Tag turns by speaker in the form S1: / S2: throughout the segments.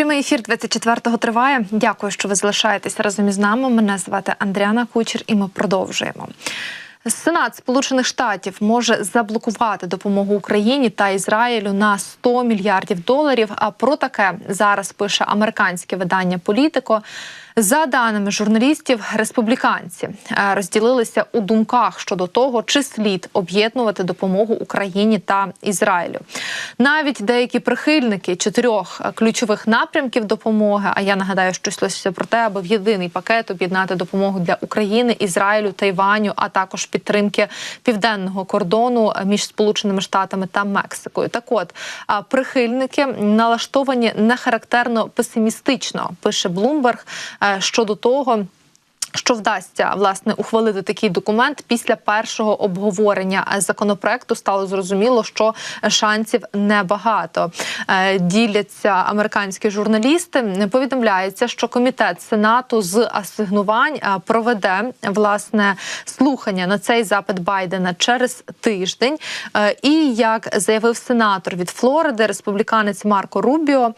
S1: Прямий ефір 24-го триває. Дякую, що ви залишаєтеся разом із нами. Мене звати Андріана Кучер, і ми продовжуємо. Сенат Сполучених Штатів може заблокувати допомогу Україні та Ізраїлю на 100 мільярдів доларів. А про таке зараз пише американське видання Політико. За даними журналістів, республіканці е, розділилися у думках щодо того, чи слід об'єднувати допомогу Україні та Ізраїлю. Навіть деякі прихильники чотирьох е, ключових напрямків допомоги. А я нагадаю, що йшлося про те, аби в єдиний пакет об'єднати допомогу для України, Ізраїлю, Тайваню, а також підтримки південного кордону між Сполученими Штатами та Мексикою. Так, от прихильники налаштовані нехарактерно песимістично, пише Блумберг щодо того. Що вдасться власне ухвалити такий документ після першого обговорення законопроекту стало зрозуміло, що шансів небагато. Е, Діляться американські журналісти. Повідомляється, що комітет сенату з асигнувань е, проведе власне слухання на цей запит Байдена через тиждень. Е, І як заявив сенатор від Флориди, республіканець Марко Рубіо,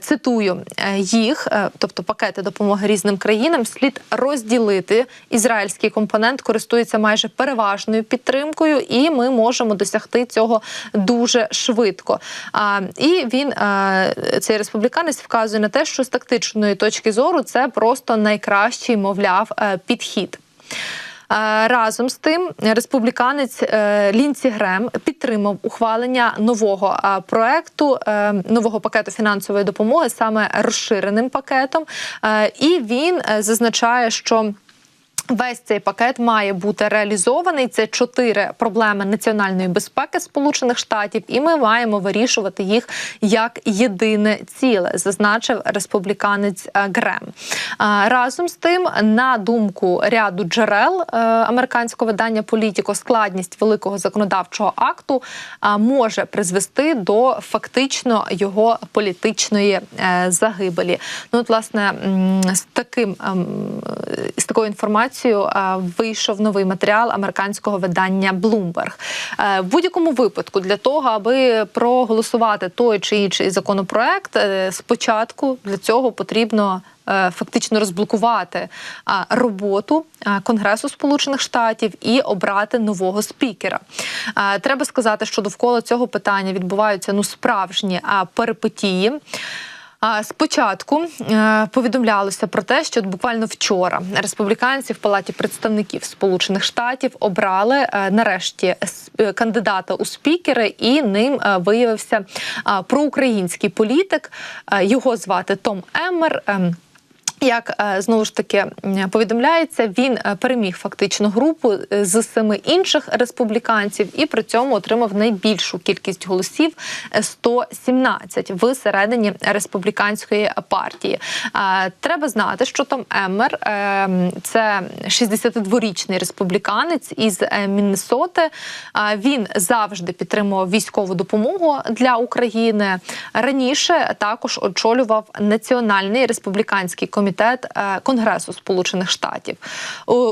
S1: цитую їх, тобто пакети допомоги різним країнам, слід розділити розділити ізраїльський компонент, користується майже переважною підтримкою, і ми можемо досягти цього дуже швидко. А, І він цей республіканець вказує на те, що з тактичної точки зору це просто найкращий, мовляв, е, підхід. Разом з тим, республіканець е, Лінці Грем підтримав ухвалення нового проекту е, нового пакету фінансової допомоги, саме розширеним пакетом, е, і він зазначає, що Весь цей пакет має бути реалізований. Це чотири проблеми національної безпеки Сполучених Штатів, і ми маємо вирішувати їх як єдине ціле, зазначив республіканець е, Грем. Разом з тим, на думку ряду джерел е, американського видання Політіко, складність великого законодавчого акту може призвести до фактично його політичної е, загибелі. Ну, от, власне, з таким ем, з такою інформацією інформацію, вийшов новий матеріал американського видання Bloomberg. Е, в будь-якому випадку для того, аби проголосувати той чи інший законопроект, е, спочатку для цього потрібно. Е, фактично розблокувати роботу Конгресу Сполучених Штатів і обрати нового спікера. Треба сказати, що довкола цього питання відбуваються ну справжні перипетії. Спочатку е, повідомлялося про те, що буквально вчора республіканці в палаті представників Сполучених Штатів обрали е, нарешті е, кандидата у спікери, і ним виявився проукраїнський політик. Його звати Том Еммер. Як е, знову ж таки повідомляється, він е, переміг фактично групу е, з семи інших республіканців і при цьому отримав найбільшу кількість голосів 117 в середині республіканської партії. Треба знати, що Том Еммер це 62-річний республіканець із Міннесоти. Він завжди підтримував військову допомогу для України. Раніше також очолював національний республіканський комітет комітет е, Конгресу Сполучених Штатів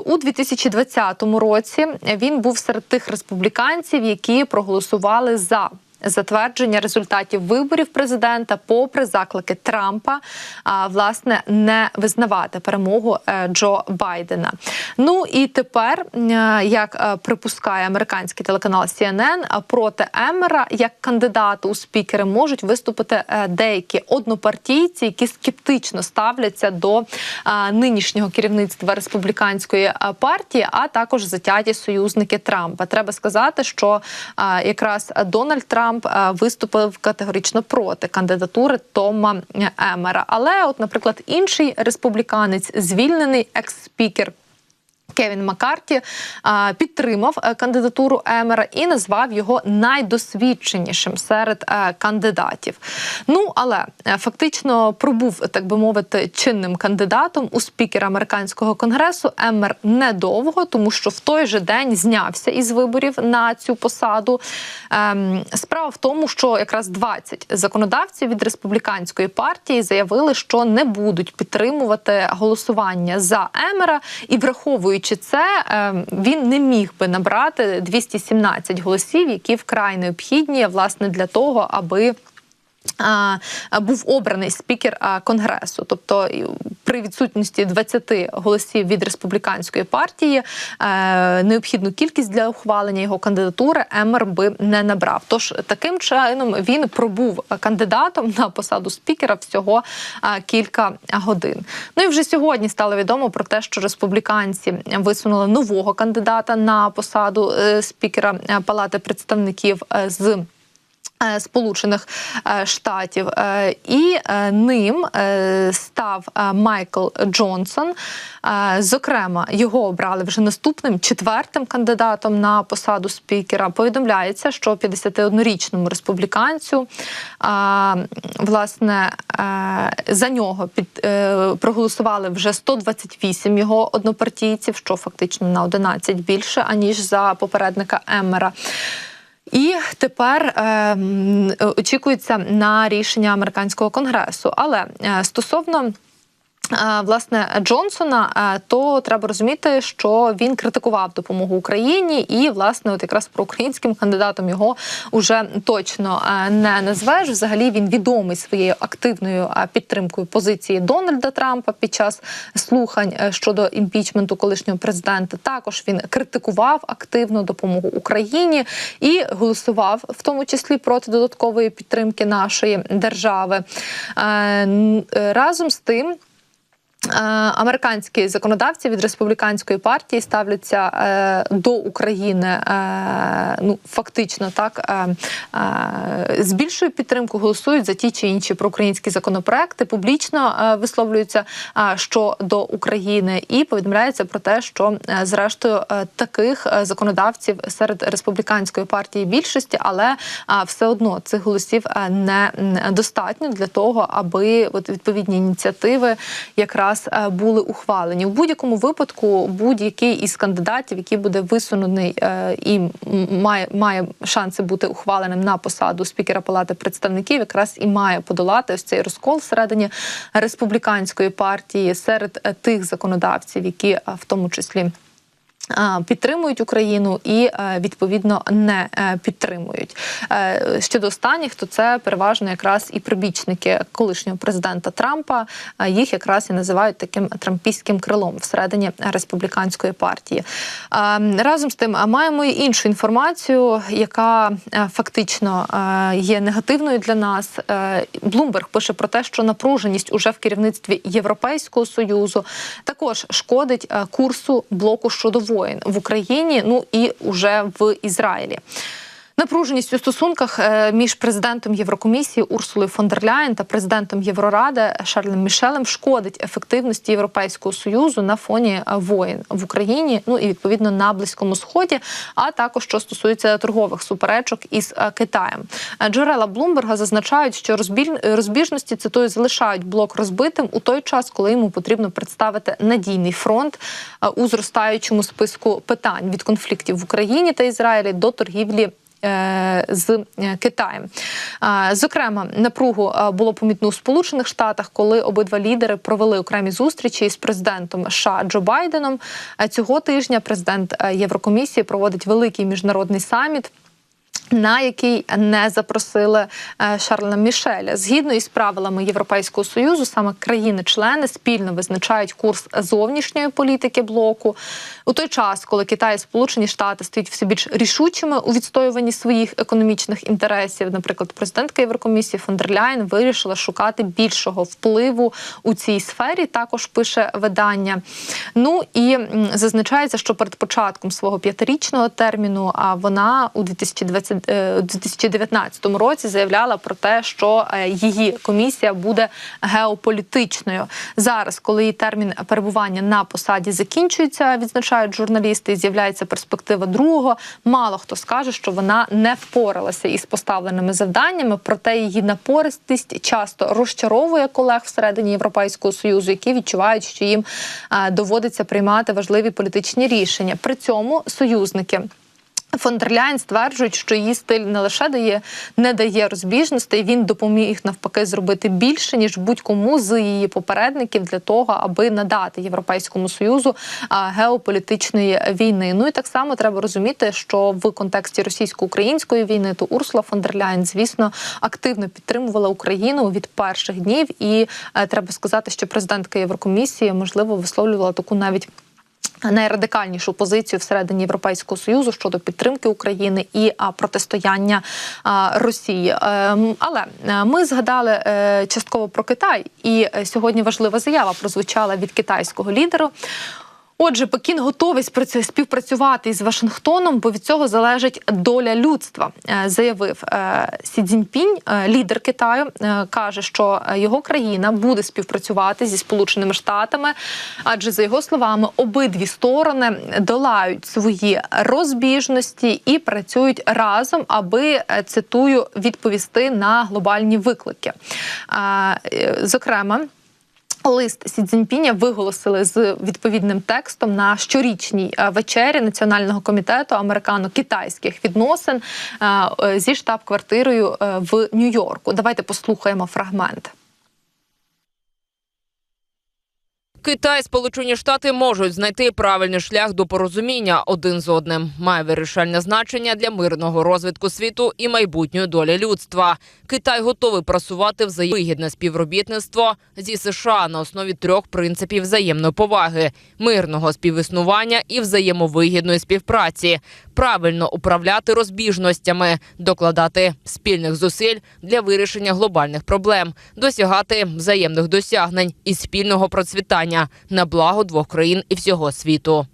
S1: у 2020 році. Він був серед тих республіканців, які проголосували за затвердження результатів виборів президента, попри заклики Трампа, власне не визнавати перемогу е, Джо Байдена. Ну і тепер, е, як е, припускає американський телеканал CNN, проти Емера як кандидата у спікери можуть виступити деякі однопартійці, які скептично ставляться до нинішнього керівництва республіканської партії, а також затяті союзники Трампа. Треба сказати, що якраз Дональд Трамп. Трамп е, виступив категорично проти кандидатури Тома Емера. Але, от, наприклад, інший республіканець, звільнений екс-спікер Кевін Маккарті підтримав е, кандидатуру Емера і назвав його найдосвідченішим серед е, кандидатів. Ну але е, фактично пробув, так би мовити, чинним кандидатом у спікера американського конгресу Емер недовго, тому що в той же день знявся із виборів на цю посаду. Ем, справа в тому, що якраз 20 законодавців від республіканської партії заявили, що не будуть підтримувати голосування за Емера і враховують Враховуючи це, ем, він не міг би набрати 217 голосів, які вкрай необхідні власне для того, аби Був обраний спікер конгресу, тобто при відсутності 20 голосів від республіканської партії е, необхідну кількість для ухвалення його кандидатури Емер би не набрав. Тож таким чином він пробув кандидатом на посаду спікера всього кілька годин. Ну і вже сьогодні стало відомо про те, що республіканці висунули нового кандидата на посаду е, спікера е, Палати представників з. Е, Сполучених е, Штатів Е, і ним став Майкл Джонсон. Зокрема, його обрали вже наступним четвертим кандидатом на посаду спікера. Повідомляється, що 51-річному республіканцю власне за нього під проголосували вже 128 його однопартійців, що фактично на 11 більше аніж за попередника Еммера. І тепер е, очікується на рішення американського конгресу. Але е, стосовно е, Власне Джонсона, то треба розуміти, що він критикував допомогу Україні, і власне, от якраз про українським кандидатом його уже точно не назвеш. Взагалі він відомий своєю активною підтримкою позиції Дональда Трампа під час слухань е, щодо імпічменту колишнього президента. Також він критикував активно допомогу Україні і голосував в тому числі проти додаткової підтримки нашої держави. Е, е, Разом з тим. Е, Американські законодавці від республіканської партії ставляться е, до України е, ну фактично так е, е, з більшою підтримкою голосують за ті чи інші проукраїнські законопроекти, публічно е, висловлюються е, щодо України, і повідомляється про те, що е, зрештою е, таких е, законодавців серед республіканської партії більшості, але е, все одно цих голосів е, не достатньо для того, аби от відповідні ініціативи якраз е, були ухвалені. У будь-якому випадку будь-який із кандидатів, який буде висунений е, і має, має шанси бути ухваленим на посаду спікера Палати представників, якраз і має подолати ось цей розкол всередині республіканської партії серед е, тих законодавців, які в тому числі. Підтримують Україну і е, відповідно не е, підтримують. Е, Щодо останніх, то це переважно якраз і прибічники колишнього президента Трампа. Їх якраз і називають таким трампійським крилом всередині республіканської партії. Разом з тим, маємо і іншу інформацію, яка фактично є негативною для нас. Блумберг пише про те, що напруженість уже в керівництві Європейського союзу також шкодить курсу блоку щодо воїн в Україні, ну і уже в Ізраїлі. Напруженість у стосунках е, між президентом Єврокомісії Урсулою фон дер Ляєн та президентом Євроради Шарлем Мішелем шкодить ефективності Європейського союзу на фоні е, воїн в Україні, ну і відповідно на близькому сході, а також що стосується торгових суперечок із е, Китаєм. Джерела Блумберга зазначають, що розбіжності цитую залишають блок розбитим у той час, коли йому потрібно представити надійний фронт у зростаючому списку питань від конфліктів в Україні та Ізраїлі до торгівлі з е, Китаєм. Зокрема, напругу е, було помітно у Сполучених Штатах, коли обидва лідери провели окремі зустрічі із президентом США Джо Байденом. Е, Цього тижня президент е, Єврокомісії проводить великий міжнародний саміт. На який не запросили е, Шарля Мішеля згідно із правилами Європейського союзу, саме країни-члени спільно визначають курс зовнішньої політики блоку у той час, коли Китай і Сполучені Штати стають все більш рішучими у відстоюванні своїх економічних інтересів. Наприклад, президентка Єврокомісії фон дер вирішила шукати більшого впливу у цій сфері. Також пише видання. Ну і зазначається, що перед початком свого п'ятирічного терміну, а вона у 2020, е, у 2019 році заявляла про те, що е, її комісія буде геополітичною. Зараз, коли її термін перебування на посаді закінчується, відзначають журналісти, з'являється перспектива другого. Мало хто скаже, що вона не впоралася із поставленими завданнями, проте її напористість часто розчаровує колег всередині Європейського союзу, які відчувають, що їм е, доводиться приймати важливі політичні рішення. При цьому союзники. Фон дер Ляйн стверджують, що її стиль не лише дає, не дає розбіжностей. Він допоміг навпаки зробити більше ніж будь-кому з її попередників для того, аби надати європейському союзу геополітичної війни. Ну і так само треба розуміти, що в контексті російсько-української війни то Урсула фон дер Ляйн, звісно, активно підтримувала Україну від перших днів. І е, треба сказати, що президентка Єврокомісії можливо висловлювала таку навіть найрадикальнішу позицію всередині Європейського союзу щодо підтримки України і протистояння Росії. Ем, але е, ми згадали е, частково про Китай, і е, сьогодні важлива заява прозвучала від китайського лідеру. Отже, Пекін готовий співпрацювати із Вашингтоном, бо від цього залежить доля людства, е, заявив е, Сі Цзіньпінь, е, лідер Китаю, каже, що його країна буде співпрацювати зі Сполученими Штатами, адже за його словами, обидві сторони долають свої розбіжності і працюють разом, аби цитую відповісти на глобальні виклики. Зокрема. Лист Сі Цзіньпіня виголосили з відповідним текстом на щорічній е, вечері Національного комітету американо-китайських відносин е, е, зі штаб-квартирою в Нью-Йорку. Давайте послухаємо фрагмент.
S2: Китай, Сполучені Штати можуть знайти правильний шлях до порозуміння один з одним. Має вирішальне значення для мирного розвитку світу і майбутньої долі людства. Китай готовий просувати взаємовигідне співробітництво зі США на основі трьох принципів взаємної поваги: мирного співіснування і взаємовигідної співпраці, правильно управляти розбіжностями, докладати спільних зусиль для вирішення глобальних проблем, досягати взаємних досягнень і спільного процвітання на благо двох країн і всього світу.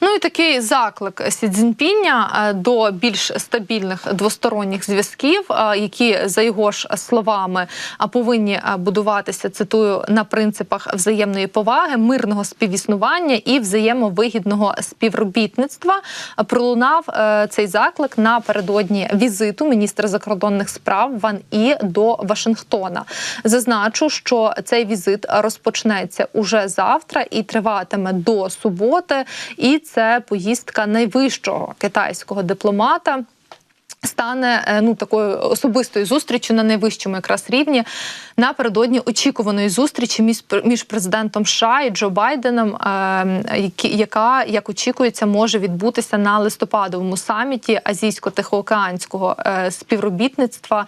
S1: Ну і такий заклик Сі Цзіньпіня е, до більш стабільних двосторонніх зв'язків, е, які за його ж словами а, повинні е, будуватися цитую на принципах взаємної поваги, мирного співіснування і взаємовигідного співробітництва. Е, Пролунав е, цей заклик напередодні візиту міністра закордонних справ Ван І до Вашингтона. Зазначу, що цей візит розпочнеться уже завтра і триватиме до суботи. І це поїздка найвищого китайського дипломата. Стане е, ну такою особистою зустрічю на найвищому якраз рівні напередодні очікуваної зустрічі між, між президентом США і Джо Байденом, е, яка як очікується може відбутися на листопадовому саміті азійсько-тихоокеанського е, співробітництва.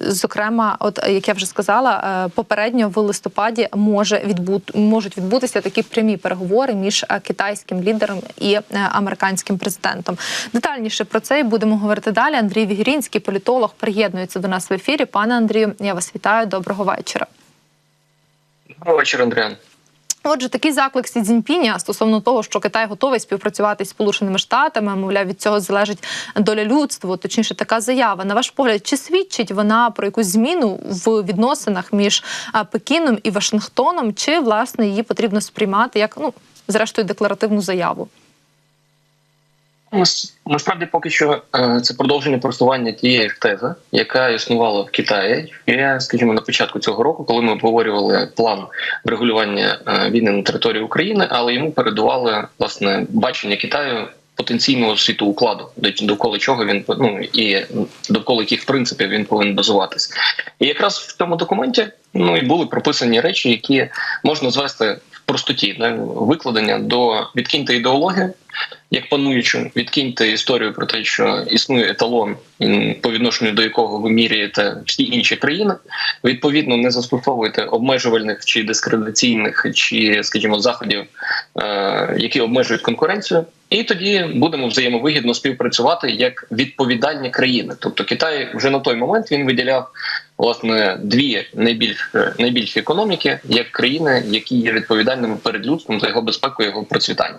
S1: Зокрема, от як я вже сказала, попередньо в листопаді може відбут, можуть відбутися такі прямі переговори між китайським лідером і американським президентом. Детальніше про це і будемо говорити далі. Андрій Вігірінський, політолог, приєднується до нас в ефірі. Пане Андрію, я вас вітаю. Доброго вечора.
S3: Доброго вечора, Андріан.
S1: Отже, такий заклик Сі Цзіньпіня стосовно того, що Китай готовий співпрацювати з Сполученими Штатами, мовляв, від цього залежить доля людства. Точніше, така заява. На ваш погляд, чи свідчить вона про якусь зміну в відносинах між Пекіном і Вашингтоном, чи власне її потрібно сприймати як ну зрештою декларативну заяву?
S3: Нас- Насправді, поки що е, це продовження просування тієї ж тези, яка існувала в Китаї. ще, скажімо, на початку цього року, коли ми обговорювали план врегулювання е, війни на території України, але йому передували власне бачення Китаю. Потенційного світу укладу, довкола чого він ну і довкола яких принципів він повинен базуватись, і якраз в цьому документі ну і були прописані речі, які можна звести простоті, да, викладення до відкиньте ідеологію, як пануючу, відкиньте історію про те, що існує еталон, по відношенню до якого ви міряєте всі інші країни. Відповідно, не застосовуйте обмежувальних чи дискредитаційних, чи, скажімо, заходів, е, які обмежують конкуренцію. І тоді будемо взаємовигідно співпрацювати як відповідальні країни. Тобто Китай вже на той момент він виділяв власне дві найбільш найбільші економіки як країни, які є відповідальними перед людством за його безпеку, його процвітання.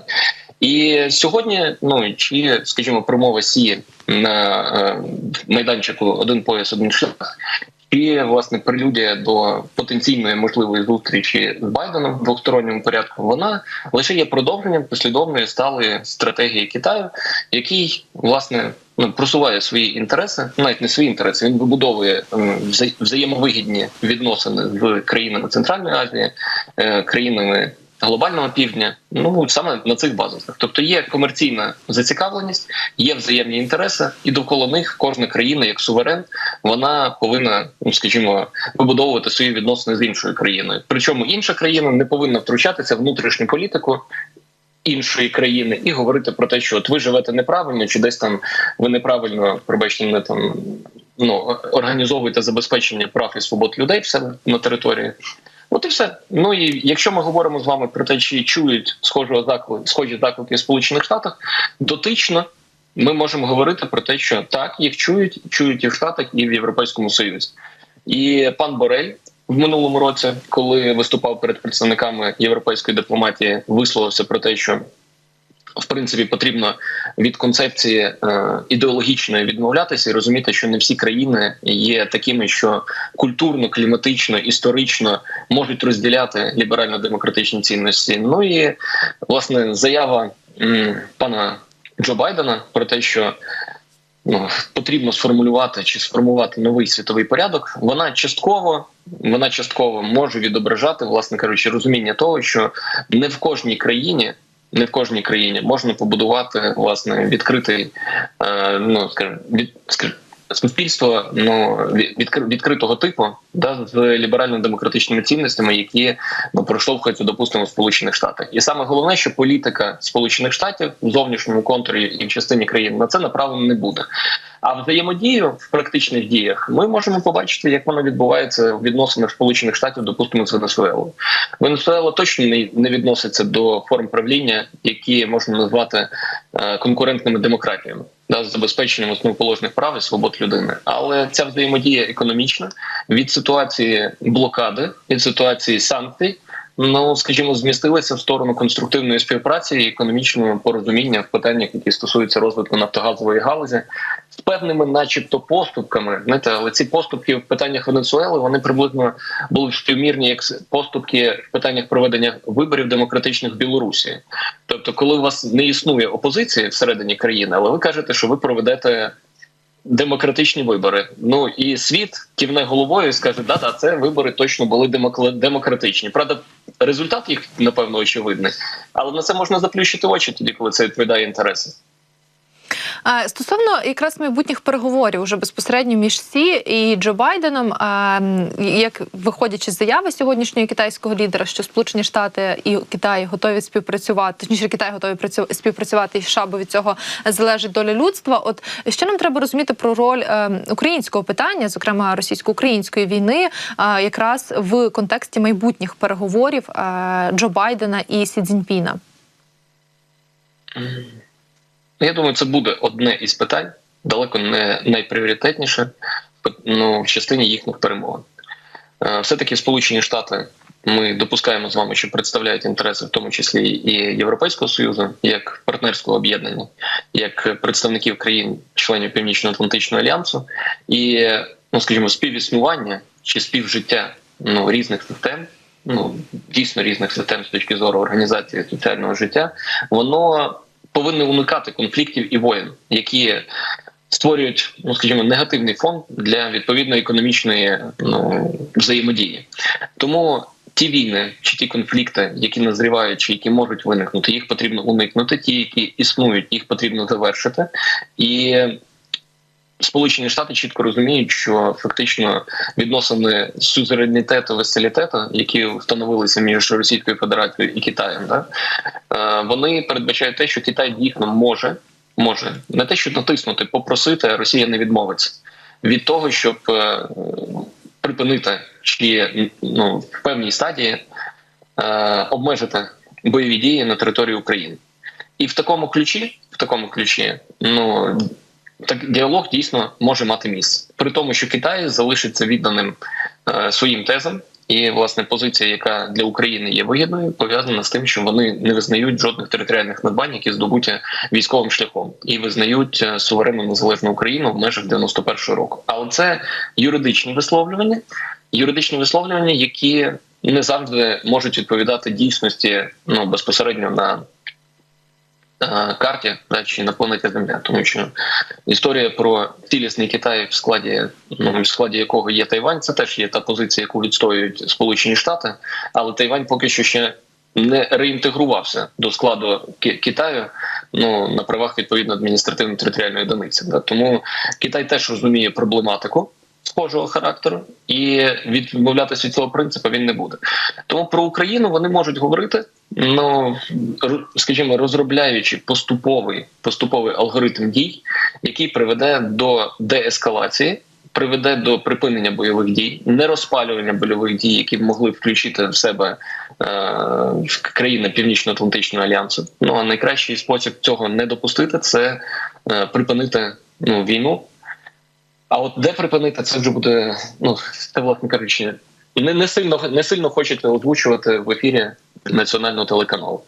S3: І сьогодні, ну чи скажімо, промова сі на е, майданчику один пояс, один шлях. І власне прелюдія до потенційної можливої зустрічі з Байденом в двосторонньому порядку вона лише є продовженням послідовної сталої стратегії Китаю, який власне ну, просуває свої інтереси, навіть не свої інтереси. Він вибудовує взаємовигідні відносини з країнами Центральної Азії, е, країнами глобального півдня, ну саме на цих базах. Тобто є комерційна зацікавленість, є взаємні інтереси, і довкола них кожна країна, як суверен, вона повинна, ну скажімо, вибудовувати свої відносини з іншою країною. Причому інша країна не повинна втручатися в внутрішню політику. Іншої країни і говорити про те, що от ви живете неправильно, чи десь там ви неправильно пробачте мене там ну організовуєте забезпечення прав і свобод людей в себе на території. От і все. Ну і якщо ми говоримо з вами про те, чи чують схожого заклик, схожі заклики в Сполучених Штатах, дотично ми можемо говорити про те, що так їх чують, чують і в Штатах, і в Європейському Союзі. І пан Борель в минулому році, коли виступав перед представниками європейської дипломатії, висловився про те, що в принципі потрібно від концепції е, ідеологічної відмовлятися і розуміти, що не всі країни є такими, що культурно, кліматично, історично можуть розділяти ліберально-демократичні цінності. Ну і власне заява пана Джо Байдена про те, що ну, потрібно сформулювати чи сформувати новий світовий порядок. Вона частково вона частково може відображати, власне кажучи, розуміння того, що не в кожній країні. Не в кожній країні. Можна побудувати власне відкритий, е, ну скажімо, від скажімо, суспільство ну від- відкритого типу, да з ліберально-демократичними цінностями, які ну проштовхуються, допустимо, в Сполучених Штатах. І саме головне, що політика Сполучених Штатів в зовнішньому контурі і в частині країн на це направлено не буде. А взаємодію в практичних діях ми можемо побачити, як воно відбувається в відносинах Сполучених Штатів, допустимо, з Венесуелою. Венесуела точно не, не відноситься до форм правління, які можна назвати е, конкурентними демократіями, да, з забезпеченням основоположних прав і свобод людини. Але ця взаємодія економічна від ситуації блокади, від ситуації санкцій. Ну, скажімо, змістилися в сторону конструктивної співпраці і економічного порозуміння в питаннях, які стосуються розвитку нафтогазової галузі, з певними, начебто, поступками. Знаєте, але ці поступки в питаннях Венесуели вони приблизно були співмірні як поступки в питаннях проведення виборів демократичних в Білорусі. Тобто, коли у вас не існує опозиції всередині країни, але ви кажете, що ви проведете. Демократичні вибори. Ну і світ кивне головою і скаже, да, да, це вибори точно були демократичні. Правда, результат їх напевно очевидний, але на це можна заплющити очі тоді, коли це відповідає інтересам.
S1: Стосовно якраз майбутніх переговорів уже безпосередньо між Сі і Джо Байденом, як виходячи з заяви сьогоднішнього китайського лідера, що Сполучені Штати і Китай готові співпрацювати, точніше Китай готові працю- співпрацювати і США, бо від цього залежить доля людства. От що нам треба розуміти про роль е, українського питання, зокрема російсько-української війни, е, якраз в контексті майбутніх переговорів е, Джо Байдена і Сі Цзіньпіна?
S3: Ну, Я думаю, це буде одне із питань, далеко не найпріоритетніше ну, в частині їхніх перемовин. Е, Все-таки Сполучені Штати ми допускаємо з вами, що представляють інтереси, в тому числі і Європейського союзу, як партнерського об'єднання, як представників країн-членів Північно-Атлантичного альянсу, і ну, скажімо, співіснування чи співжиття ну, різних систем. Ну дійсно різних систем з точки зору організації соціального життя, воно повинне уникати конфліктів і воєн, які створюють, ну скажімо, негативний фон для відповідної економічної ну, взаємодії. Тому ті війни чи ті конфлікти, які назрівають, чи які можуть виникнути, їх потрібно уникнути. Ті, які існують, їх потрібно завершити. І Сполучені Штати чітко розуміють, що фактично відносини сузеренітету веселітету, які встановилися між Російською Федерацією і Китаєм, да, е, вони передбачають те, що Китай дійсно може, може не те, що натиснути, попросити, а Росія не відмовиться від того, щоб е, припинити чи ну, в певній стадії е, обмежити бойові дії на території України. І в такому ключі, в такому ключі, ну так діалог дійсно може мати місце, при тому, що Китай залишиться відданим е, своїм тезам, і власне позиція, яка для України є вигідною, пов'язана з тим, що вони не визнають жодних територіальних надбань, які здобуті військовим шляхом, і визнають е, суверенну незалежну Україну в межах 91-го року. Але це юридичні висловлювання, юридичні висловлювання, які не завжди можуть відповідати дійсності ну безпосередньо на карті да, чи на планеті Земля, тому що історія про цілісний Китай в складі, ну в складі якого є Тайвань, це теж є та позиція, яку відстоюють Сполучені Штати, але Тайвань поки що ще не реінтегрувався до складу Китаю ну на правах відповідно адміністративно-територіальної одиниці. Да. Тому Китай теж розуміє проблематику схожого характеру, і відмовлятися від цього принципу він не буде. Тому про Україну вони можуть говорити. Ну скажімо, розробляючи поступовий поступовий алгоритм дій, який приведе до деескалації, приведе до припинення бойових дій, не розпалювання бойових дій, які б могли включити в себе е, країни Північно-Атлантичного альянсу. Ну а найкращий спосіб цього не допустити це е, припинити ну, війну. А от де припинити, це вже буде, ну це власне кажучи, не, не сильно не сильно хочете озвучувати в ефірі національного телеканалу.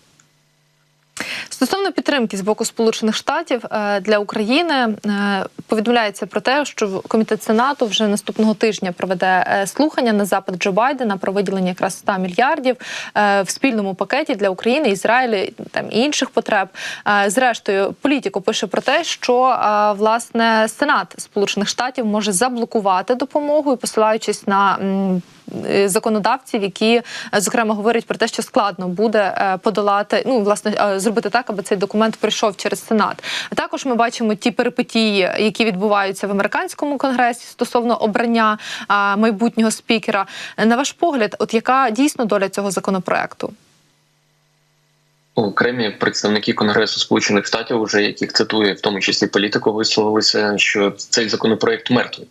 S1: Стосовно підтримки з боку Сполучених Штатів е, для України е, повідомляється про те, що комітет Сенату вже наступного тижня проведе е, слухання на запит Джо Байдена про виділення якраз 100 мільярдів в спільному пакеті для України, Ізраїлю там і інших потреб. Зрештою, політико пише про те, що власне Сенат Сполучених Штатів може заблокувати допомогу і посилаючись на законодавців, які е, зокрема говорять про те, що складно буде е, подолати, ну власне е, зробити так, аби цей документ пройшов через Сенат. Також ми бачимо ті перипетії, які відбуваються в американському конгресі стосовно обрання е, майбутнього спікера. Е, На ваш погляд, от яка дійсно доля цього законопроекту?
S3: Окремі представники Конгресу Сполучених Штатів, уже яких цитує в тому числі політику, висловилися, що цей законопроект мертвий.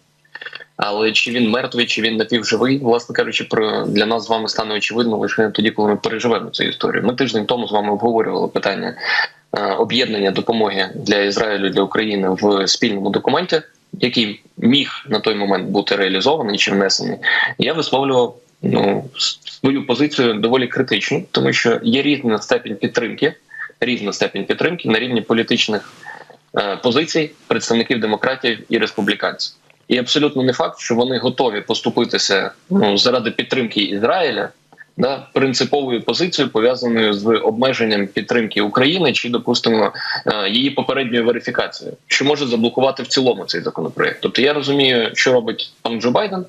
S3: Але чи він мертвий, чи він напівживий, власне кажучи, про для нас з вами стане очевидно лише тоді, коли ми переживемо цю історію. Ми тиждень тому з вами обговорювали питання е, об'єднання допомоги для Ізраїлю для України в спільному документі, який міг на той момент бути реалізований чи внесений. Я висловлював ну свою позицію доволі критичну, тому що є різна степінь підтримки, різна степінь підтримки на рівні політичних е, позицій представників демократів і республіканців. І абсолютно не факт, що вони готові поступитися ну заради підтримки Ізраїля. Да, принциповою позицією пов'язаною з обмеженням підтримки України чи, допустимо, е, її попередньою верифікацією, що може заблокувати в цілому цей законопроект. Тобто я розумію, що робить пан Джо Байден.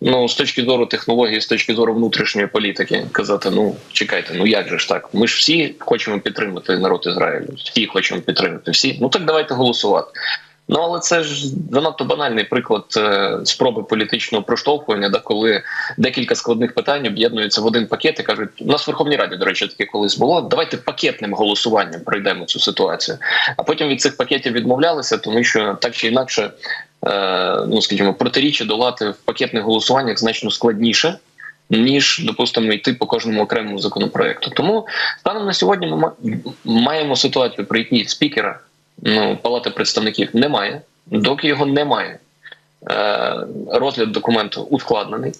S3: Ну з точки зору технології, з точки зору внутрішньої політики, казати: ну чекайте, ну як же ж так? Ми ж всі хочемо підтримати народ Ізраїлю, всі хочемо підтримати всі. Ну так давайте голосувати. Ну але це ж занадто банальний приклад е, спроби політичного проштовхування, да коли декілька складних питань об'єднуються в один пакет і кажуть, у нас в Верховній Раді, до речі, таке колись було. Давайте пакетним голосуванням пройдемо цю ситуацію. А потім від цих пакетів відмовлялися, тому що так чи інакше, е, ну скажімо, протиріччя долати в пакетних голосуваннях значно складніше. Ніж допустимо йти по кожному окремому законопроекту, тому станом на сьогодні ми ма- маємо ситуацію, при якій спікера ну, Палати представників немає. Доки його немає, е, розгляд документу ускладнений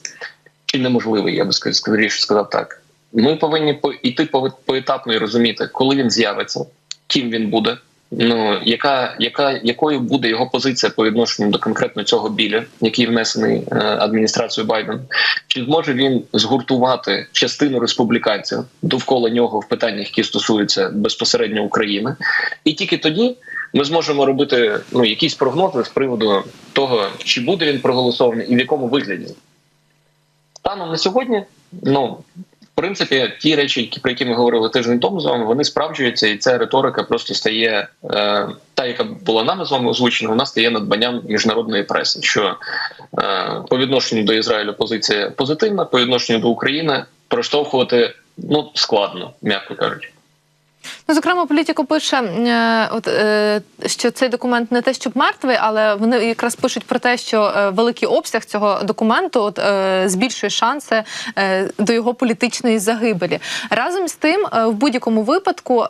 S3: чи неможливий, я би скоріше сказав так. Ми повинні йти поетапно і розуміти, коли він з'явиться, ким він буде. Ну яка, яка якою буде його позиція по відношенню до конкретно цього біля, який внесений е, адміністрацією Байден, чи зможе він згуртувати частину республіканців довкола нього в питаннях, які стосуються безпосередньо України, і тільки тоді ми зможемо робити ну якісь прогнози з приводу того, чи буде він проголосований і в якому вигляді. Станом на сьогодні, ну в принципі, ті речі, які про які ми говорили тиждень тому з вами, вони справджуються, і ця риторика просто стає е, та, яка була нами з вами озвучена, вона стає надбанням міжнародної преси. Що е, по відношенню до Ізраїлю позиція позитивна, по відношенню до України проштовхувати ну складно, м'яко кажучи.
S1: Ну, зокрема, політико пише, е, от е, що цей документ не те, щоб мертвий, але вони якраз пишуть про те, що е, великий обсяг цього документу от збільшує шанси до його політичної загибелі. Разом з тим, в будь-якому випадку,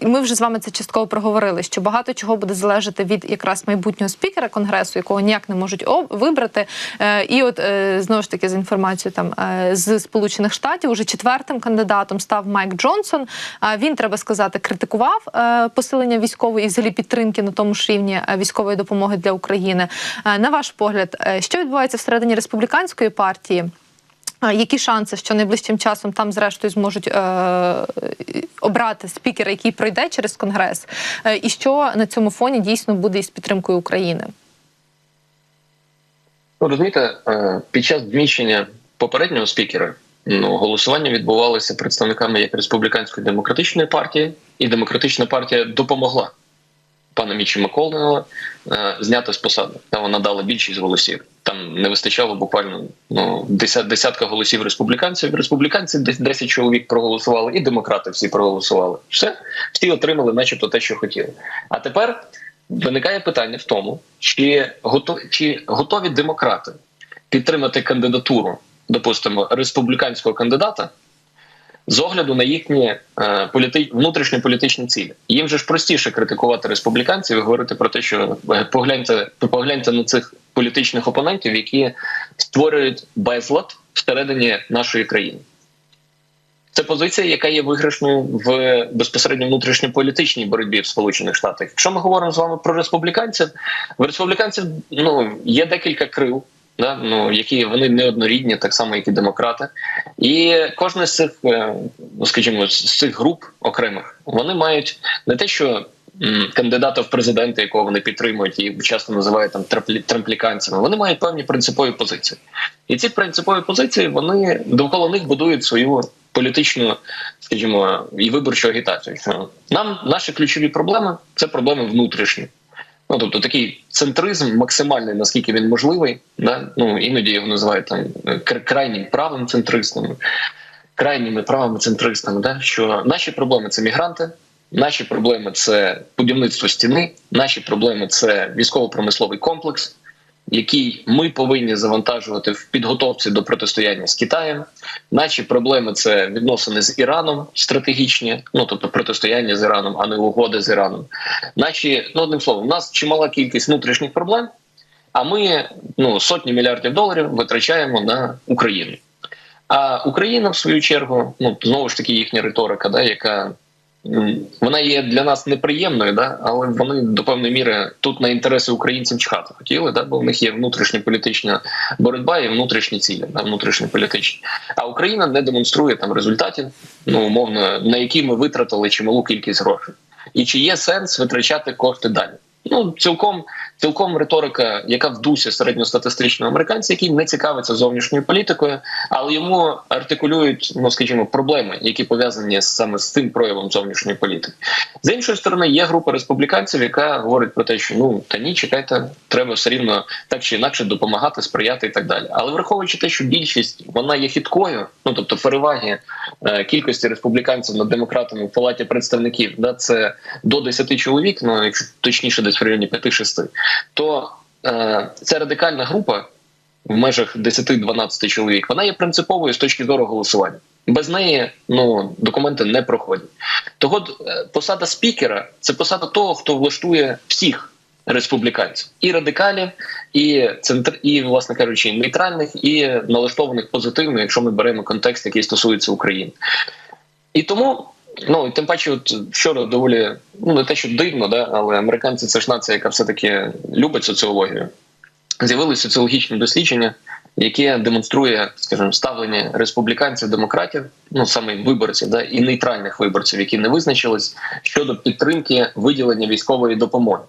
S1: ми вже з вами це частково проговорили, що багато чого буде залежати від якраз майбутнього спікера конгресу, якого ніяк не можуть вибрати. І от знову ж таки з інформацією там з Сполучених Штатів уже четвертим кандидатом став Майк Джонсон. Він треба сказати, критикував е, посилення військової і взагалі підтримки на тому ж рівні е, військової допомоги для України. Е, На ваш погляд, що відбувається всередині республіканської партії? Які шанси, що найближчим часом там, зрештою, зможуть обрати спікера, який пройде через конгрес, і що на цьому фоні дійсно буде із підтримкою України?
S3: Ну, розумієте, під час зміщення попереднього спікера ну, голосування відбувалося представниками як республіканської демократичної партії, і демократична партія допомогла пана Мічі Маколнела е, зняти з посади. Та вона дала більшість голосів. Там не вистачало буквально ну десят, десятка голосів республіканців. Республіканці десь 10 чоловік проголосували, і демократи всі проголосували. Все, всі отримали, начебто, те, що хотіли. А тепер виникає питання в тому, чи готові, чи готові демократи підтримати кандидатуру, допустимо, республіканського кандидата. З огляду на їхні е, політи... внутрішньополітичні цілі, їм же ж простіше критикувати республіканців і говорити про те, що е, погляньте, погляньте на цих політичних опонентів, які створюють безлад всередині нашої країни. Це позиція, яка є виграшною в безпосередньо внутрішньополітичній боротьбі в Сполучених Штатах. Якщо ми говоримо з вами про республіканців, в республіканців ну є декілька крил. Да, ну які вони неоднорідні, так само як і демократи, і кожна з цих, е, ну скажімо, з цих груп окремих вони мають не те, що кандидата в президенти, якого вони підтримують, і часто називають там трамплі- трампліканцями, вони мають певні принципові позиції, і ці принципові позиції вони довкола них будують свою політичну, скажімо, і виборчу агітацію. Нам наші ключові проблеми це проблеми внутрішні. Ну, тобто такий центризм максимальний, наскільки він можливий, да? ну іноді його називають там крайнім правим центристом, крайніми правими центристами. Да? Що наші проблеми це мігранти, наші проблеми це будівництво стіни, наші проблеми це військово-промисловий комплекс, який ми повинні завантажувати в підготовці до протистояння з Китаєм. Наші проблеми це відносини з Іраном стратегічні, ну тобто протистояння з Іраном, а не угоди з Іраном. Наші, ну одним словом, у нас чимала кількість внутрішніх проблем, а ми ну сотні мільярдів доларів витрачаємо на Україну. А Україна, в свою чергу, ну знову ж таки їхня риторика, да, яка вона є для нас неприємною, да, але вони до певної міри тут на інтереси українців чхати хотіли, да, бо в них є внутрішня політична боротьба і внутрішні цілі, да, внутрішньополітичні. А Україна не демонструє там результатів, ну умовно, на які ми витратили чималу кількість грошей. І чи є сенс витрачати кошти далі? Ну цілком цілком риторика, яка в дусі середньостатистичного американця, який не цікавиться зовнішньою політикою, але йому артикулюють, ну скажімо, проблеми, які пов'язані саме з цим проявом зовнішньої політики. З іншої сторони, є група республіканців, яка говорить про те, що ну та ні, чекайте, треба все рівно так чи інакше допомагати, сприяти і так далі. Але враховуючи те, що більшість вона є хіткою, ну тобто переваги е, кількості республіканців над демократами в палаті представників, да це до 10 чоловік, ну якщо точніше, десь в районі 5-6, то е, ця радикальна група в межах 10-12 чоловік, вона є принциповою з точки зору голосування. Без неї ну документи не проходять. Того е, посада спікера це посада того, хто влаштує всіх республіканців і радикалів, і центр, і, власне кажучи, нейтральних, і налаштованих позитивно, якщо ми беремо контекст, який стосується України. І тому. Ну і тим паче, от вчора доволі ну не те, що дивно, да, але американці це ж нація, яка все таки любить соціологію. З'явилися соціологічні дослідження, яке демонструє, скажімо, ставлення республіканців, демократів, ну саме виборців, да, і нейтральних виборців, які не визначились щодо підтримки виділення військової допомоги.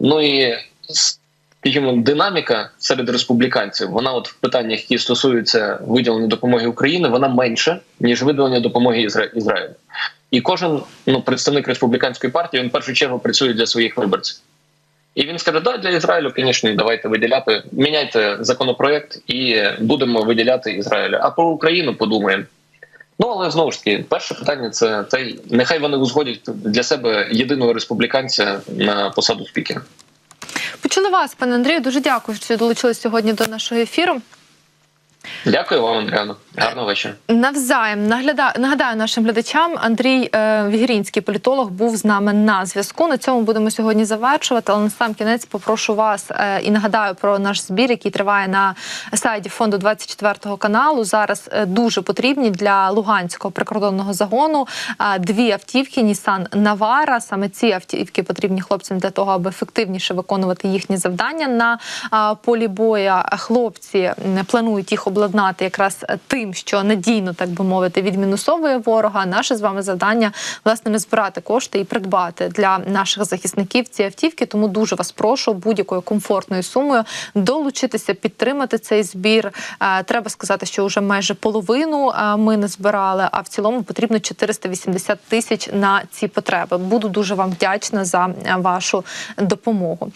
S3: Ну і скажімо, динаміка серед республіканців, вона от в питаннях, які стосуються виділення допомоги Україні, вона менша ніж виділення допомоги Ізра... Ізраїлю. І кожен ну представник республіканської партії він в першу чергу працює для своїх виборців. І він скаже: да, для Ізраїлю, звісно, давайте виділяти, міняйте законопроект і будемо виділяти Ізраїлю. А про Україну подумаємо. Ну але знову ж таки, перше питання це те, нехай вони узгодять для себе єдиного республіканця на посаду спікера.
S1: Почули вас, пане Андрію. Дуже дякую, що долучились сьогодні до нашого ефіру.
S3: Дякую вам, Андріано. Гарного вечора.
S1: Навзаєм нагадаю нашим глядачам, Андрій е, Вігрінський політолог був з нами на зв'язку. На цьому будемо сьогодні завершувати. Але на сам кінець попрошу вас е, і нагадаю про наш збір, який триває на сайті фонду 24 каналу. Зараз е, дуже потрібні для Луганського прикордонного загону дві автівки Нісан Навара. Саме ці автівки потрібні хлопцям для того, аби ефективніше виконувати їхні завдання на полі боя. Хлопці планують їх облаштувати обладнати якраз тим, що надійно, так би мовити, відмінусовує ворога. Наше з вами завдання власне не збирати кошти і придбати для наших захисників ці автівки. Тому дуже вас прошу будь-якою комфортною сумою долучитися, підтримати цей збір. Е, Треба сказати, що вже майже половину е, ми не збирали, а в цілому потрібно 480 тисяч на ці потреби. Буду дуже вам вдячна за е, вашу допомогу.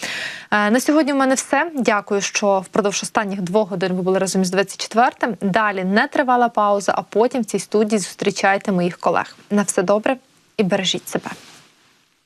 S1: На сьогодні в мене все. Дякую, що впродовж останніх двох годин ви були разом з 24-м. Далі не тривала пауза, а потім в цій студії зустрічайте моїх колег. На все добре і бережіть себе.